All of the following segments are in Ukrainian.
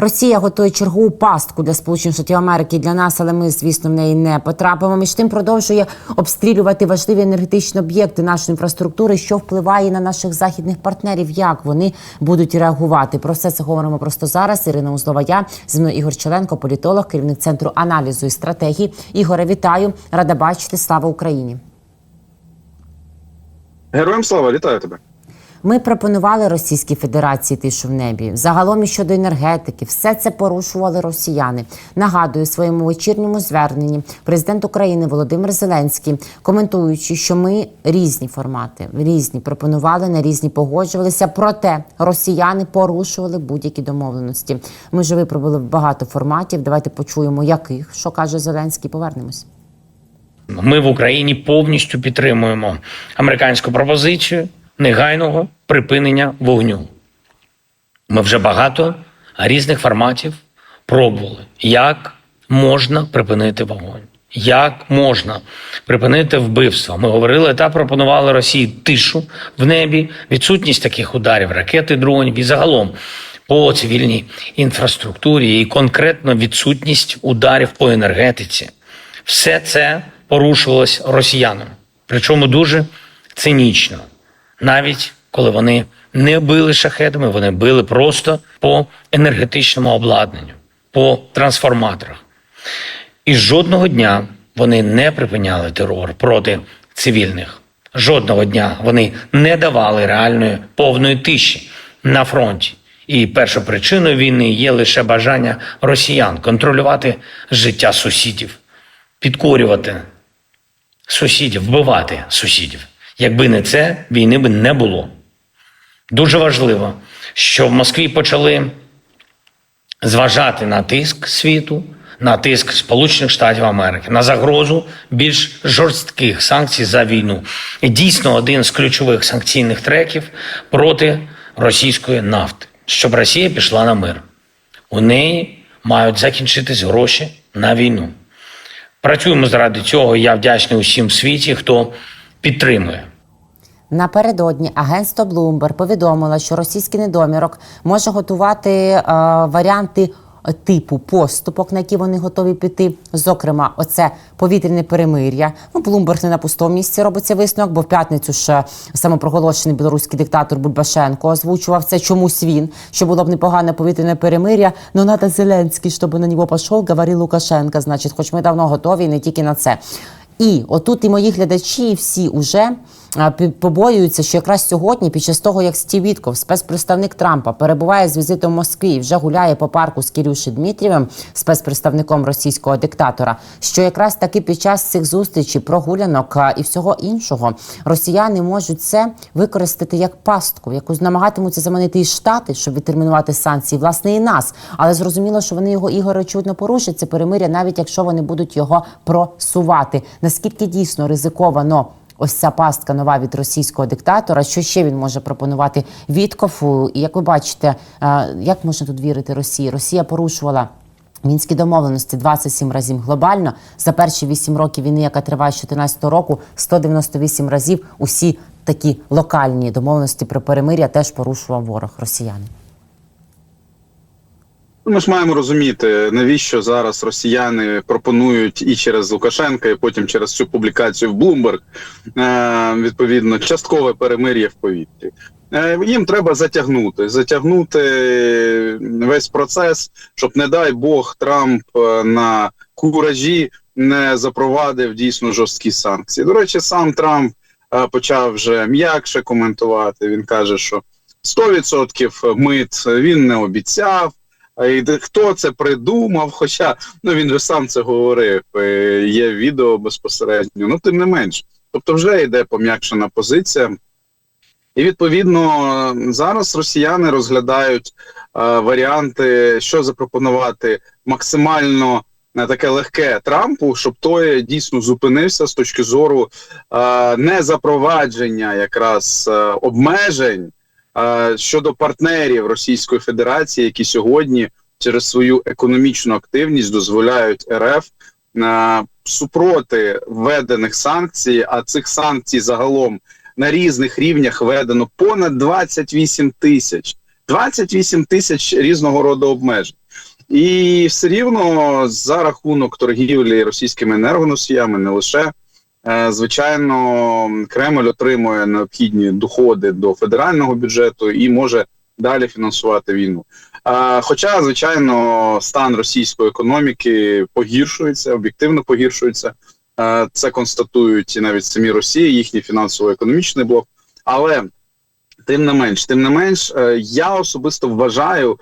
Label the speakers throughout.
Speaker 1: Росія готує чергову пастку для Сполучених Штатів Америки для нас, але ми, звісно, в неї не потрапимо. Між тим продовжує обстрілювати важливі енергетичні об'єкти нашої інфраструктури, що впливає на наших західних партнерів. Як вони будуть реагувати? Про все це говоримо просто зараз. Ірина Узлова, я зі мною Ігор Челенко, політолог, керівник центру аналізу і стратегії. Ігоре, вітаю! Рада бачити. Слава Україні!
Speaker 2: Героям слава, вітаю тебе.
Speaker 1: Ми пропонували Російській Федерації тишу в небі. Загалом і щодо енергетики, все це порушували росіяни. Нагадую, своєму вечірньому зверненні президент України Володимир Зеленський, коментуючи, що ми різні формати, різні пропонували на різні погоджувалися. Проте росіяни порушували будь-які домовленості. Ми вже випробували багато форматів. Давайте почуємо, яких що каже Зеленський. Повернемось.
Speaker 3: Ми в Україні повністю підтримуємо американську пропозицію негайного припинення вогню. Ми вже багато різних форматів пробували, як можна припинити вогонь, як можна припинити вбивство. Ми говорили та пропонували Росії тишу в небі, відсутність таких ударів, ракети, дронів і загалом по цивільній інфраструктурі і конкретно відсутність ударів по енергетиці. Все це порушувалось росіянами, причому дуже цинічно. Навіть коли вони не били шахедами, вони били просто по енергетичному обладнанню, по трансформаторах. І жодного дня вони не припиняли терор проти цивільних. Жодного дня вони не давали реальної повної тиші на фронті. І першою причиною війни є лише бажання росіян контролювати життя сусідів, підкорювати сусідів, вбивати сусідів. Якби не це, війни би не було. Дуже важливо, що в Москві почали зважати на тиск світу, на тиск Сполучених Штатів Америки, на загрозу більш жорстких санкцій за війну. І дійсно один з ключових санкційних треків проти російської нафти, щоб Росія пішла на мир. У неї мають закінчитись гроші на війну. Працюємо заради цього. Я вдячний усім в світі, хто підтримує.
Speaker 1: Напередодні агентство Bloomberg повідомило, що російський недомірок може готувати е, варіанти типу поступок, на які вони готові піти. Зокрема, оце повітряне перемир'я. Ну, Bloomberg не на пустому місці робиться висновок, бо в п'ятницю ж самопроголошений білоруський диктатор Бульбашенко озвучував це чомусь він, що було б непогане повітряне перемир'я. Ну надо Зеленський, щоб на нього пішов, говорив Лукашенко. Значить, хоч ми давно готові, і не тільки на це. І отут і мої глядачі всі уже побоюються, що якраз сьогодні, під час того, як Стів Вітков, спецпредставник Трампа, перебуває з візитом в Москві і вже гуляє по парку з Кірюші Дмитрієвим, спецпредставником російського диктатора, що якраз таки під час цих зустрічей, прогулянок і всього іншого, росіяни можуть це використати як пастку, яку намагатимуться заманити і штати, щоб відтермінувати санкції, власне, і нас. Але зрозуміло, що вони його ігор очевидно порушать це перемиря, навіть якщо вони будуть його просувати. Наскільки дійсно ризиковано ось ця пастка нова від російського диктатора? Що ще він може пропонувати Віткофу? І як ви бачите, е, як можна тут вірити Росії? Росія порушувала. Мінські домовленості 27 разів глобально за перші 8 років війни, яка триває з 2014 року, 198 разів усі такі локальні домовленості про перемиря теж порушував ворог росіяни.
Speaker 2: Ну, Ми ж маємо розуміти, навіщо зараз росіяни пропонують і через Лукашенка, і потім через цю публікацію в е, відповідно, часткове перемир'я в повітрі. Е, Їм треба затягнути, затягнути весь процес, щоб, не дай Бог, Трамп е, на куражі не запровадив дійсно жорсткі санкції. До речі, сам Трамп е, почав вже м'якше коментувати. Він каже, що 100% мит він не обіцяв. Хто це придумав? Хоча ну він же сам це говорив. е, Є відео безпосередньо. Ну тим не менш, тобто вже йде пом'якшена позиція. І відповідно зараз росіяни розглядають е, варіанти, що запропонувати максимально е, таке легке Трампу, щоб той дійсно зупинився з точки зору е, не запровадження якраз е, обмежень щодо партнерів Російської Федерації, які сьогодні через свою економічну активність дозволяють РФ е, супроти введених санкцій, а цих санкцій загалом на різних рівнях введено понад 28 тисяч. 28 тисяч різного роду обмежень. І все рівно за рахунок торгівлі російськими енергоносіями не лише. Е, Звичайно, Кремль отримує необхідні доходи до федерального бюджету і може далі фінансувати війну. Е, Хоча, звичайно, стан російської економіки погіршується, об'єктивно погіршується. Е, Це констатують навіть самі Росії, їхній фінансово-економічний блок. Але тим не менш, тим не менш, я особисто вважаю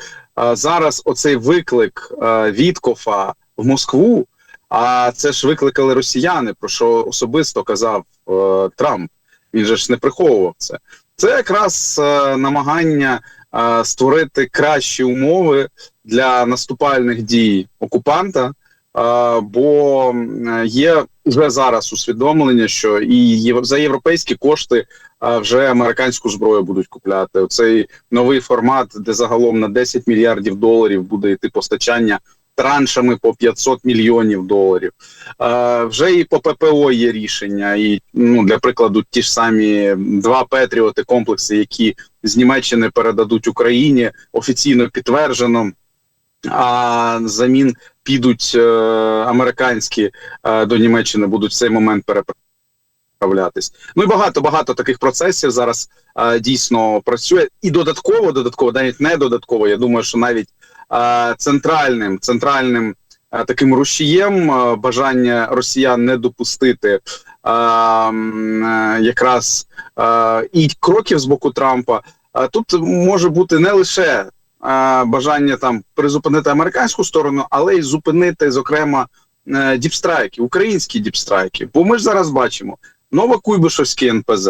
Speaker 2: зараз оцей виклик Віткофа в Москву. А це ж викликали росіяни, про що особисто казав е, Трамп. Він же ж не приховував це. Це якраз е, намагання е, створити кращі умови для наступальних дій окупанта. Е, бо є вже зараз усвідомлення, що і єв- за європейські кошти е, вже американську зброю будуть купляти. Оцей новий формат, де загалом на 10 мільярдів доларів буде йти постачання траншами по 500 мільйонів доларів. Е, вже і по ППО є рішення, і ну для прикладу, ті ж самі два Петріоти комплекси, які з Німеччини передадуть Україні, офіційно підтверджено. А замін підуть е, американські е, до Німеччини, будуть в цей момент переправлятись. Ну і багато багато таких процесів зараз е, дійсно працює. І додатково, додатково, навіть не додатково. Я думаю, що навіть центральним центральним е, таким рушієм е, бажання росіян не допустити е, е, якраз е, і кроків з боку Трампа. е, Тут може бути не лише е, бажання там призупинити американську сторону, але й зупинити, зокрема, е, діпстрайки, українські діпстрайки. Бо ми ж зараз бачимо Новокуйбишевський НПЗ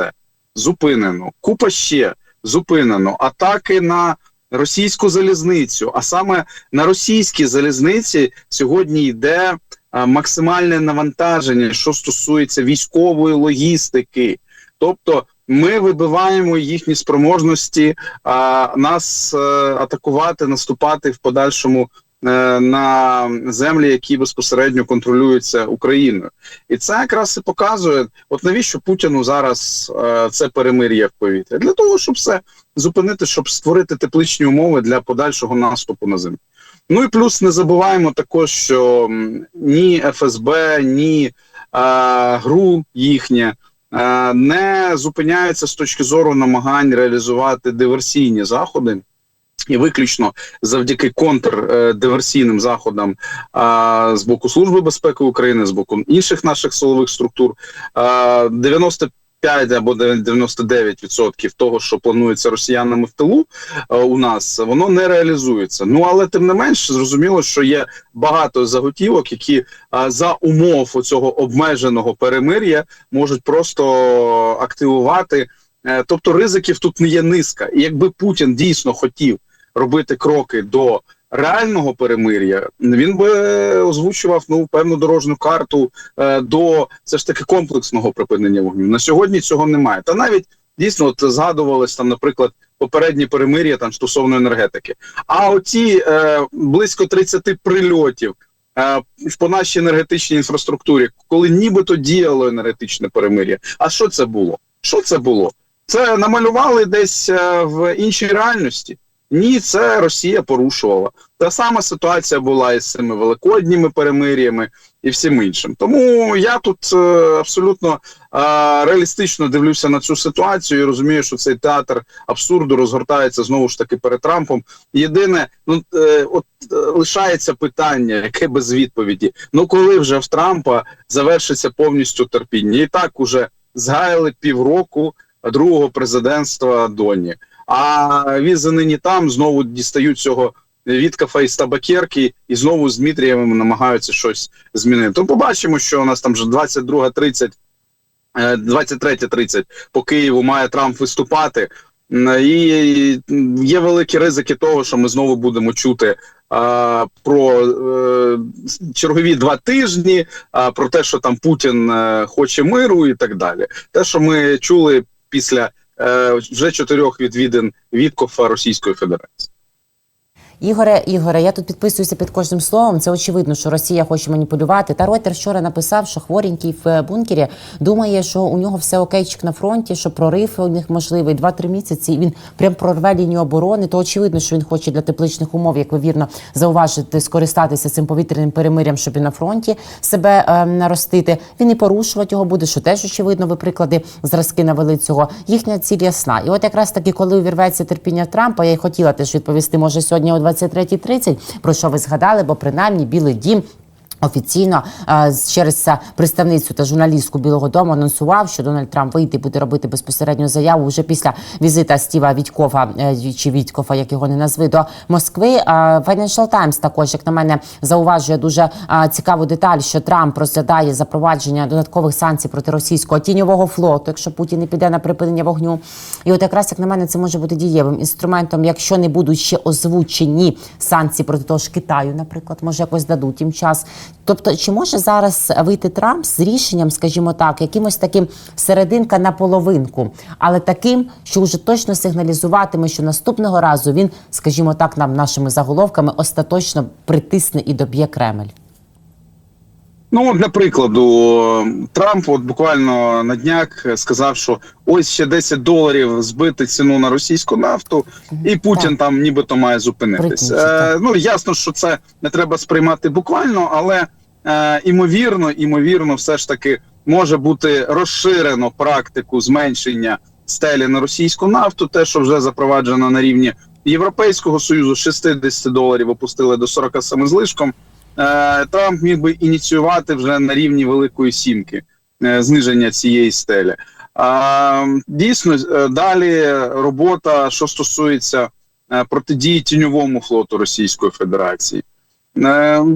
Speaker 2: зупинено, купа ще зупинено, атаки на російську залізницю. А саме на російській залізниці сьогодні йде е, максимальне навантаження, що стосується військової логістики. Тобто ми вибиваємо їхні спроможності а, нас а, атакувати, наступати в подальшому е, на землі, які безпосередньо контролюються Україною. І це якраз і показує, от навіщо Путіну зараз е, це перемир'я в повітря? Для того, щоб все зупинити, щоб створити тепличні умови для подальшого наступу на землю. Ну і плюс не забуваємо також, що ні ФСБ, ні е, ГРУ їхнє е, не зупиняються з точки зору намагань реалізувати диверсійні заходи. І виключно завдяки контрдиверсійним заходам а, з боку Служби безпеки України, з боку інших наших силових структур, а, 95 або 99% того, що планується росіянами в тилу у нас, воно не реалізується. Ну але тим не менш, зрозуміло, що є багато заготівок, які за умов цього обмеженого перемир'я можуть просто активувати. Е, Тобто ризиків тут не є низка. І якби Путін дійсно хотів робити кроки до реального перемир'я, він би озвучував ну певну дорожню карту е, до все ж таки комплексного припинення вогню. На сьогодні цього немає. Та навіть дійсно от згадувались там, наприклад, попередні перемир'я там стосовно енергетики. А оці е, близько 30 прильотів. е, По нашій енергетичній інфраструктурі, коли нібито діяло енергетичне перемир'я. А що це було? Що це було? Це намалювали десь е, в іншій реальності. Ні, це Росія порушувала. Та сама ситуація була із цими великодніми перемир'ями і всім іншим. Тому я тут е, абсолютно е, реалістично дивлюся на цю ситуацію і розумію, що цей театр абсурду розгортається знову ж таки перед Трампом. Єдине, ну е, от е, лишається питання, яке без відповіді. Ну коли вже в Трампа завершиться повністю терпіння? І так уже згаяли півроку другого президентства Доні. А візи нині там знову дістають цього Віткафа із табакерки і знову з Дмитрієвим намагаються щось змінити. То побачимо, що у нас там вже 22.30, е, 23.30 по Києву має Трамп виступати. І є великі ризики того, що ми знову будемо чути а, про е, чергові два тижні, а, про те, що там Путін е, хоче миру і так далі. Те, що ми чули після е, вже чотирьох відвідин від КОФА Російської Федерації.
Speaker 1: Ігоре, Ігоре, я тут підписуюся під кожним словом. Це очевидно, що Росія хоче маніпулювати. Та Ройтер вчора написав, що хворенький в е, бункері думає, що у нього все окейчик на фронті, що прорив у них можливий 2-3 місяці. І він прям прорве лінію оборони. То очевидно, що він хоче для тепличних умов, як ви вірно зауважите, скористатися цим повітряним перемирям, щоб і на фронті себе е, наростити. Він і порушувати його буде, що теж очевидно. Ви приклади зразки навели цього. Їхня ціль ясна. І от якраз таки, коли увірветься терпіння Трампа, я й хотіла теж відповісти, може сьогодні 23.30, про що ви згадали, бо принаймні Білий Дім. Офіційно е, через представницю та журналістку Білого Дому анонсував, що Дональд Трамп вийде і буде робити безпосередню заяву вже після візита Стіва Вітькова е, чи Вітькова, як його не назви, до Москви. Е, Financial Times також, як на мене, зауважує дуже цікаву деталь, що Трамп розглядає запровадження додаткових санкцій проти російського тіньового флоту, якщо Путін не піде на припинення вогню. І от якраз як на мене, це може бути дієвим інструментом, якщо не будуть ще озвучені санкції проти того ж Китаю, наприклад, може якось дадуть їм час. Тобто, чи може зараз вийти Трамп з рішенням, скажімо так, якимось таким серединка на половинку, але таким, що вже точно сигналізуватиме, що наступного разу він, скажімо так, нам нашими заголовками остаточно притисне і доб'є Кремль.
Speaker 2: Ну, от, для прикладу, Трамп от буквально на днях сказав, що ось ще 10 доларів збити ціну на російську нафту, і Путін
Speaker 1: Так.
Speaker 2: там нібито має зупинитись. Е, ну ясно, що це не треба сприймати буквально, але е, імовірно, імовірно, все ж таки може бути розширено практику зменшення стелі на російську нафту, те, що вже запроваджено на рівні Європейського союзу, з 60 доларів опустили до 47 з лишком. Е, Трамп міг би ініціювати вже на рівні Великої Сімки е, зниження цієї стелі. Дійсно, е, далі робота, що стосується протидії тіньовому флоту Російської Федерації.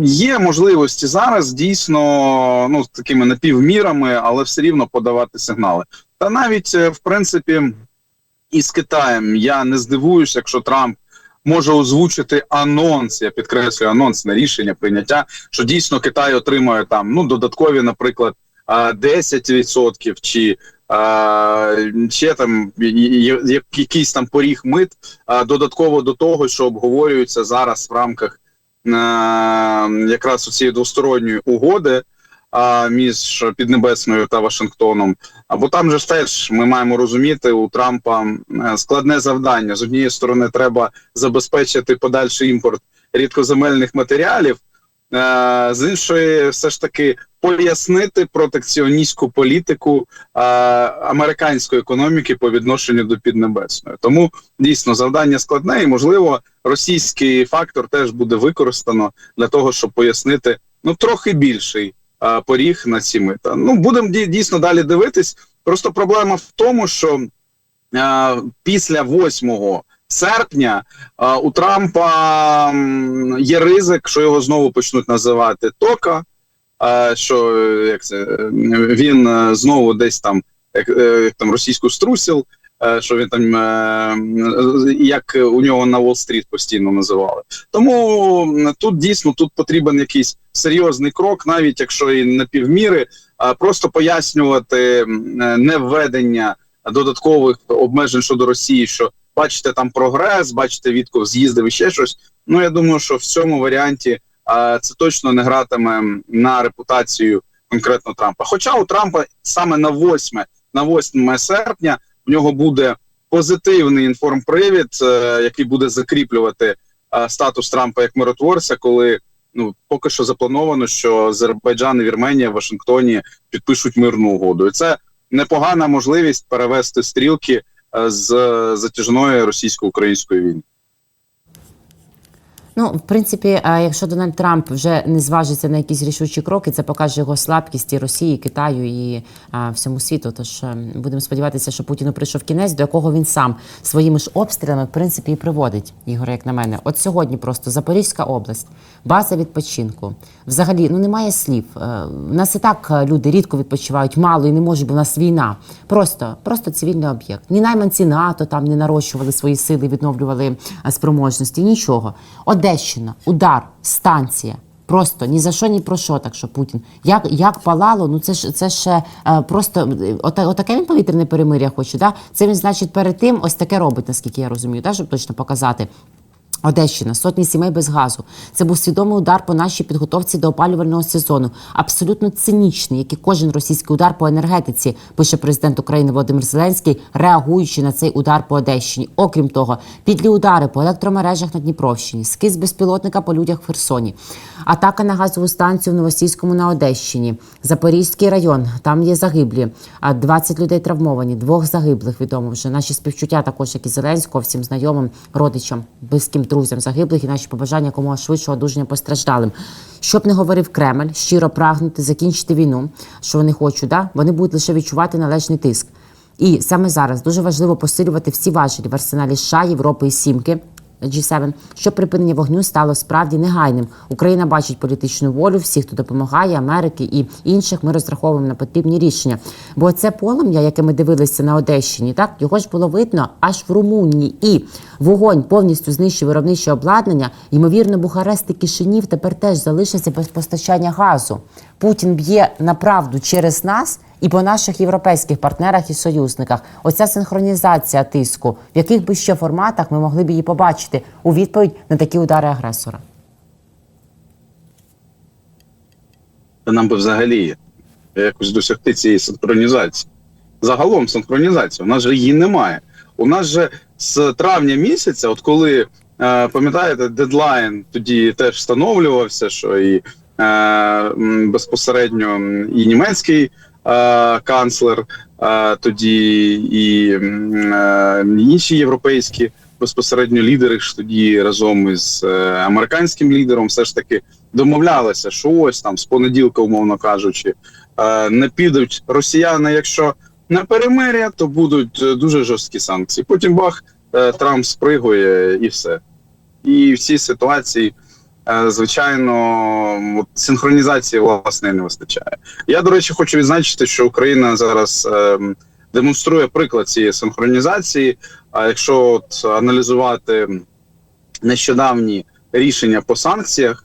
Speaker 2: Є можливості зараз дійсно ну, з такими напівмірами, але все рівно подавати сигнали. Та навіть, в принципі, із Китаєм я не здивуюся, якщо Трамп може озвучити анонс, я підкреслюю анонс на рішення прийняття, що дійсно Китай отримує там ну додаткові, наприклад, а, 10% чи а, ще там якийсь там поріг мит а, додатково до того, що обговорюється зараз в рамках якраз у цієї двосторонньої угоди а, між Піднебесною та Вашингтоном. Або там же ж теж ми маємо розуміти у Трампа е, складне завдання. З однієї сторони, треба забезпечити подальший імпорт рідкоземельних матеріалів. е, З іншої, все ж таки пояснити протекціоністську політику е, американської економіки по відношенню до Піднебесної. Тому дійсно завдання складне, і можливо, російський фактор теж буде використано для того, щоб пояснити ну трохи більший поріг на ці мита. Ну будемо дійсно далі дивитись. Просто проблема в тому, що е, після 8 серпня е, у Трампа є ризик, що його знову почнуть називати тока. е, Що е, як це е, він е, знову десь там як, е, там російську струсіл, е, що він там е, як у нього на Уолл-стріт постійно називали. Тому тут дійсно тут потрібен якийсь серйозний крок, навіть якщо і на півміри, а просто пояснювати е, невведення додаткових обмежень щодо Росії, що бачите там прогрес, бачите Вітков з'їздив і ще щось. Ну я думаю, що в цьому варіанті а, це точно не гратиме на репутацію конкретно Трампа. Хоча у Трампа саме на 8, на 8 серпня в нього буде позитивний інформпривід, е, який буде закріплювати е, статус Трампа як миротворця, коли ну поки що заплановано, що Азербайджан і Вірменія в Вашингтоні підпишуть мирну угоду. І це непогана можливість перевести стрілки е, з затяжної російсько-української війни.
Speaker 1: Ну, в принципі, якщо Дональд Трамп вже не зважиться на якісь рішучі кроки, це покаже його слабкість і Росії, і Китаю і а, всьому світу. Тож е, будемо сподіватися, що Путіну прийшов кінець, до якого він сам своїми ж обстрілами в принципі і приводить. Ігор, як на мене, от сьогодні просто Запорізька область, база відпочинку. Взагалі, ну немає слів. Е, У нас і так е, люди рідко відпочивають, мало і не можуть, бо в нас війна. Просто, просто цивільний об'єкт. Ні найманці НАТО там не нарощували свої сили, відновлювали е, спроможності. Нічого. Одещина, удар, станція. Просто ні за що, ні про що, так що Путін. Як, як палало, ну це ж це ж е, просто ота, отаке він повітряне перемиря хоче. Да? Це він, значить, перед тим ось таке робить, наскільки я розумію, да? щоб точно показати. Одещина, сотні сімей без газу. Це був свідомий удар по нашій підготовці до опалювального сезону. Абсолютно цинічний, як і кожен російський удар по енергетиці, пише президент України Володимир Зеленський, реагуючи на цей удар по Одещині. Окрім того, підлі удари по електромережах на Дніпровщині, скиз безпілотника по людях в Херсоні, атака на газову станцію в Новосільському на Одещині, Запорізький район. Там є загиблі. А 20 людей травмовані, двох загиблих відомо вже. Наші співчуття також, як і Зеленського, всім знайомим, родичам, близьким друзям загиблих і наші побажання якомога швидшого одужання постраждалим. Щоб не говорив Кремль, щиро прагнути закінчити війну, що вони хочуть, да? вони будуть лише відчувати належний тиск. І саме зараз дуже важливо посилювати всі важелі в арсеналі США, Європи і Сімки. G7, щоб припинення вогню стало справді негайним. Україна бачить політичну волю всіх, хто допомагає Америки і інших. Ми розраховуємо на потрібні рішення. Бо це полум'я, яке ми дивилися на Одещині, так його ж було видно аж в Румунії, і вогонь повністю знищив виробниче обладнання. Ймовірно, Бухарест і Кишинів тепер теж залишаться без постачання газу. Путін б'є на правду через нас і по наших європейських партнерах і союзниках. Оця синхронізація тиску, в яких би ще форматах ми могли б її побачити у відповідь на такі удари агресора.
Speaker 2: Нам би взагалі якось досягти цієї синхронізації. Загалом синхронізація. У нас же її немає. У нас же з травня місяця, от коли е, пам'ятаєте, дедлайн тоді теж встановлювався, що і безпосередньо і німецький е, канцлер, е, тоді і е, інші європейські безпосередньо лідери ж тоді разом із е, американським лідером все ж таки домовлялися, що ось там з понеділка, умовно кажучи, е, не підуть росіяни, якщо на перемир'я, то будуть е, дуже жорсткі санкції. Потім бах, е, Трамп спригує і все. І в цій ситуації, е, звичайно, от синхронізації власне не вистачає. Я, до речі, хочу відзначити, що Україна зараз е, демонструє приклад цієї синхронізації. А якщо от аналізувати нещодавні рішення по санкціях,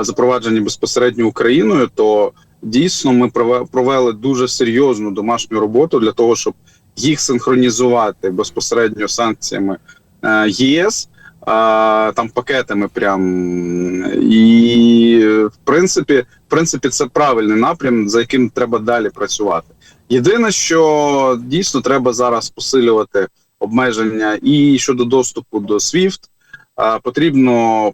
Speaker 2: запроваджені безпосередньо Україною, то дійсно ми прове- провели дуже серйозну домашню роботу для того, щоб їх синхронізувати безпосередньо санкціями е, ЄС. А, Там пакетами прям і в принципі, в принципі, це правильний напрям, за яким треба далі працювати. Єдине, що дійсно треба зараз посилювати обмеження і щодо доступу до SWIFT, а, потрібно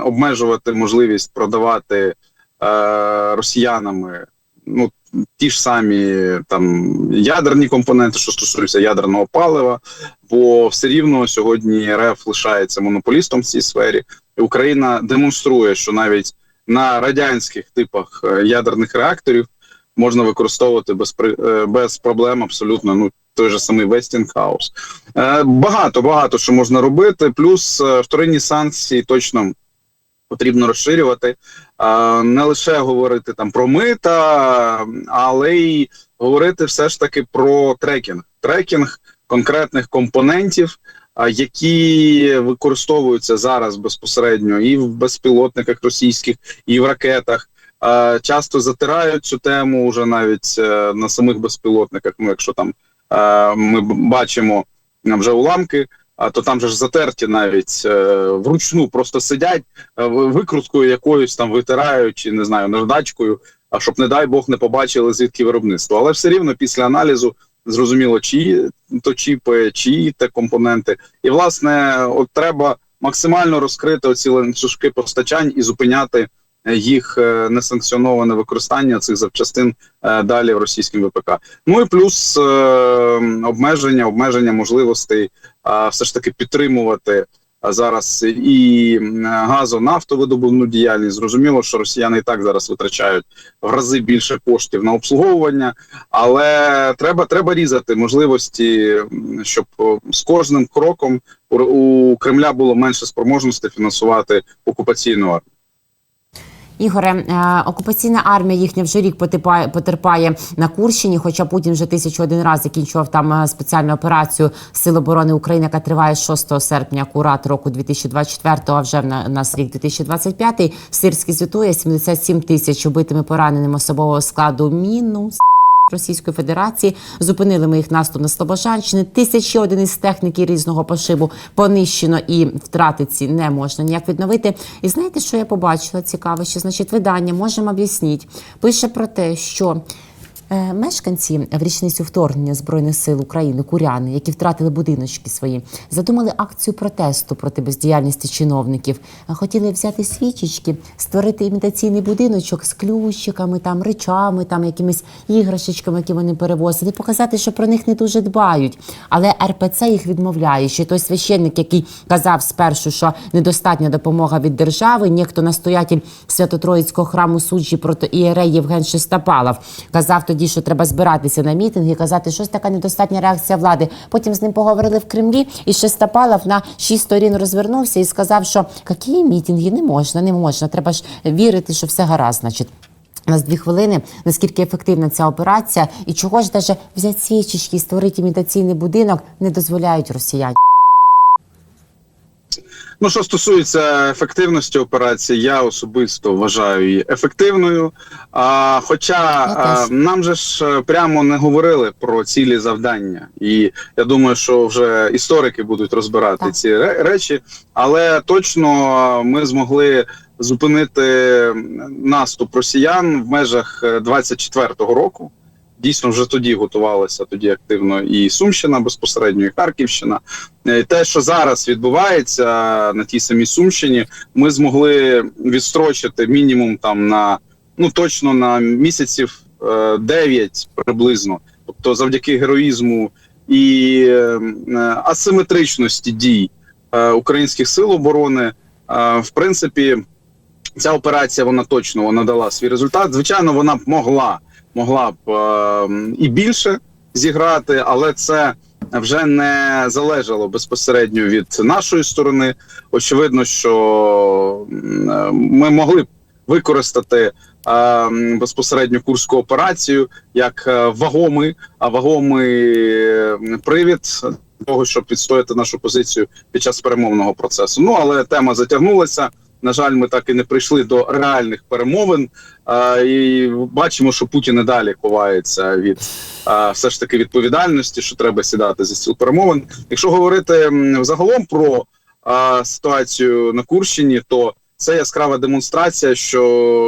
Speaker 2: обмежувати можливість продавати е, росіянами ну, ті ж самі там ядерні компоненти, що стосуються ядерного палива, бо все рівно сьогодні РФ лишається монополістом в цій сфері. Україна демонструє, що навіть на радянських типах е, ядерних реакторів можна використовувати без е, без проблем абсолютно. Ну той же самий Westinghouse. Е, Багато багато що можна робити. Плюс вторинні санкції точно потрібно розширювати. Не лише говорити там про мита, але й говорити все ж таки про трекінг. Трекінг конкретних компонентів, які використовуються зараз безпосередньо і в безпілотниках російських, і в ракетах. Часто затирають цю тему вже навіть е, на самих безпілотниках. Ну, якщо там е, ми бачимо вже уламки, то там же ж затерті навіть е, вручну просто сидять е, викруткою якоюсь там витирають, чи не знаю, наждачкою, а щоб, не дай Бог, не побачили звідки виробництво. Але все рівно після аналізу зрозуміло, чиї то чіпи, чиї те компоненти. І власне, от треба максимально розкрити оці ланцюжки постачань і зупиняти е, їх несанкціоноване використання цих запчастин далі в російському ВПК. Ну і плюс е, обмеження, обмеження можливостей а, все ж таки підтримувати зараз і газо-нафтовидобувну діяльність. Зрозуміло, що росіяни і так зараз витрачають в рази більше коштів на обслуговування, але треба, треба різати можливості, щоб з кожним кроком у Кремля було менше спроможності фінансувати окупаційну армію.
Speaker 1: Ігоре, е, окупаційна армія їхня вже рік потерпає, потерпає на Курщині, хоча Путін вже тисячу один раз закінчував там е, спеціальну операцію Сил оборони України, яка триває з 6 серпня, акурат року 2024, а вже в на- нас рік 2025. Сирський звітує 77 тисяч убитими пораненими особового складу мінус. Російської Федерації зупинили ми їх наступ на Слобожанщини. Тисячі одиниць техніки різного пошибу понищено і втрати ці не можна ніяк відновити. І знаєте, що я побачила цікаве? Що значить видання можемо об'яснити. Пише про те, що. Е, Мешканці в річницю вторгнення збройних сил України, куряни, які втратили будиночки свої, задумали акцію протесту проти бездіяльності чиновників. Е, Хотіли взяти свічечки, створити імітаційний будиночок з ключиками, там речами, там якимись іграшечками, які вони перевозили, показати, що про них не дуже дбають. Але РПЦ їх відмовляє. Що той священник, який казав спершу, що недостатня допомога від держави, ніхто настоятель Свято-Троїцького храму суджі проти ієрей Євген Шестопалов, казав тоді, що треба збиратися на мітинги казати, що така недостатня реакція влади. Потім з ним поговорили в Кремлі, і Шестопалов на шість сторін розвернувся і сказав, що які мітинги не можна, не можна. Треба ж вірити, що все гаразд, значить. У нас дві хвилини. Наскільки ефективна ця операція, і чого ж даже взяти свічечки і створити імітаційний будинок не дозволяють росіяни.
Speaker 2: Ну, що стосується ефективності операції, я особисто вважаю її ефективною. А, хоча а, нам же ж е, прямо не говорили про цілі завдання, і я думаю, що вже історики будуть розбирати
Speaker 1: Так.
Speaker 2: ці речі, але точно ми змогли зупинити наступ росіян в межах е, 24-го року. Дійсно, вже тоді готувалася тоді активно і Сумщина безпосередньо, і Харківщина. Е, Те, що зараз відбувається на тій самій Сумщині, ми змогли відстрочити мінімум там на ну точно на місяців е, 9 приблизно. Тобто, завдяки героїзму і е, е, асиметричності дій е, українських сил оборони, е, в принципі, ця операція вона точно вона дала свій результат. Звичайно, вона б могла могла б е, і більше зіграти, але це вже не залежало безпосередньо від нашої сторони. Очевидно, що е, ми могли б використати е, безпосередньо курську операцію як е, вагомий, а вагомий привід того, щоб відстояти нашу позицію під час перемовного процесу. Ну але тема затягнулася. На жаль, ми так і не прийшли до реальних перемовин. А, і бачимо, що Путін і далі ховається від а, все ж таки відповідальності, що треба сідати за стіл перемовин. Якщо говорити м, загалом про а, ситуацію на Курщині, то це яскрава демонстрація, що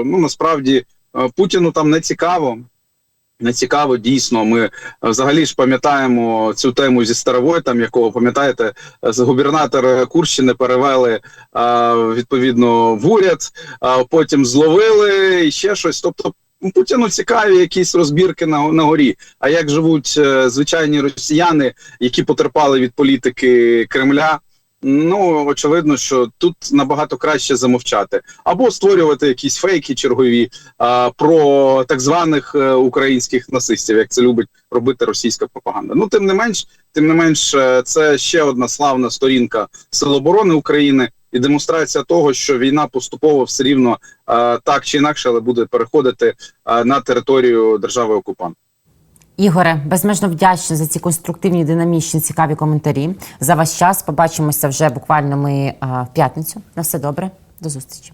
Speaker 2: ну насправді Путіну там не цікаво. Не цікаво, дійсно. Ми е, взагалі ж пам'ятаємо цю тему зі Старовойтом, якого пам'ятаєте, з губернатора Курщини перевели а, відповідно в уряд, а потім зловили і ще щось. Тобто Путіну цікаві якісь розбірки на, на горі. А як живуть е, звичайні росіяни, які потерпали від політики Кремля? Ну очевидно, що тут набагато краще замовчати або створювати якісь фейки чергові а, про так званих е, українських нацистів, як це любить робити російська пропаганда. Ну тим не менш, тим не менш, е, це ще одна славна сторінка Сил оборони України і демонстрація того, що війна поступово все рівно е, так чи інакше, але буде переходити е, на територію держави окупанта.
Speaker 1: Ігоре, безмежно вдячні за ці конструктивні, динамічні, цікаві коментарі. За ваш час. Побачимося вже буквально ми в п'ятницю. На все добре, до зустрічі.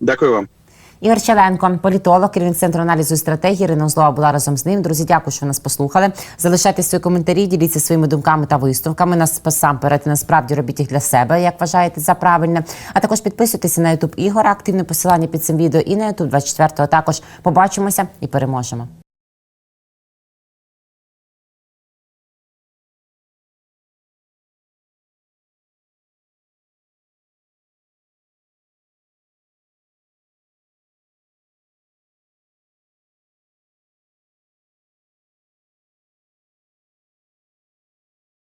Speaker 2: Дякую вам.
Speaker 1: Ігор Челенко, політолог, керівник центру аналізу і стратегії. Ірина Озлова була разом з ним. Друзі, дякую, що ви нас послухали. Залишайте свої коментарі, діліться своїми думками та висновками. Нас насамперед, насправді робіть їх для себе, як вважаєте за правильне. А також підписуйтеся на Ютуб Ігора. Активне посилання під цим відео і на Ютуб 24-го. Також побачимося і переможемо.